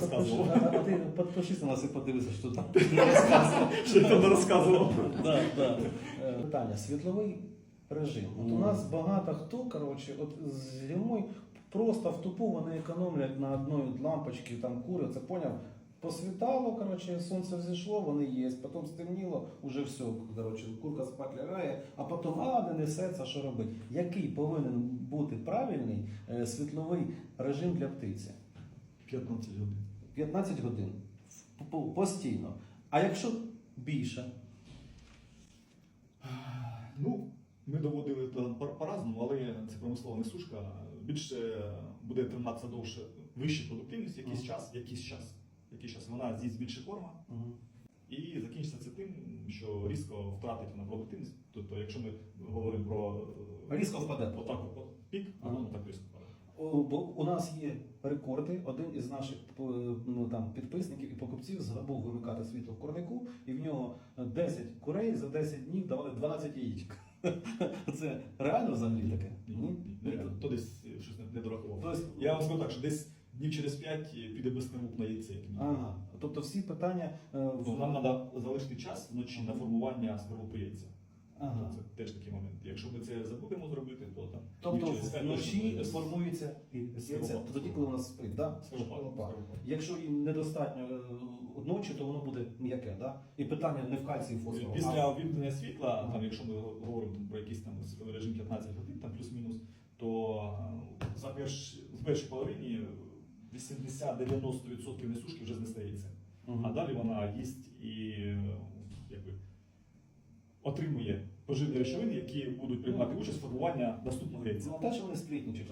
розказував. А, ти підпишись на нас і подивися, що там не розказував. Що я там не розказував. Да, да. Е, Питання, світловий режим. От у нас багато хто, коротше, от зимою просто в тупу вони економлять на одної лампочці, там кури, це поняв? Посвітало, коротше, сонце взійшло, вони є, потім стемніло, уже все, коротше, курка спать лягає, а потім, а, не несеться, що робить. Який повинен бути правильний е, світловий режим для птиці? 15 годин. 15 годин постійно. А якщо більше? Ну, ми доводили по-разному, але це промислова несушка. Більше буде триматися довше вища продуктивність, якийсь час, якийсь час. Якийсь час вона з'їсть більше корма і закінчиться це тим, що різко втратить вона продуктивність. Тобто, якщо ми говоримо про Різко впаде. отак, от, пік, воно так різко Бо у нас є рекорди. Один із наших е, ну, там, підписників і покупців забув вимикати світло в курнику, і в нього 10 курей за 10 днів давали 12 яєчок. Це реально взагалі таке? То десь е, щось не- дорахував. Я вам скажу так, що десь днів через 5 піде безкоробне яйце. яке ми ага. тобто всі питання е, нам треба залишити час вночі на формування скорлупи яйця. Ага. Це теж такий момент. Якщо ми це забудемо зробити, то там Тобто вночі формується. Скорлупа. Тоді, коли у нас спить, да? Скорлупа. Якщо їм недостатньо е, ночі, то воно буде м'яке. Да? І питання не в кальції фосфору. Після увімкнення світла, там, якщо ми говоримо там, про якийсь там режим 15 годин, там плюс-мінус, то е, за перш, в першій половині 80-90% несушки вже знестається. Мгм. А далі вона їсть і е, отримує поживні речовини, які будуть приймати участь в формуванні наступного яйця. Ну, те, що вони сплітні, чи?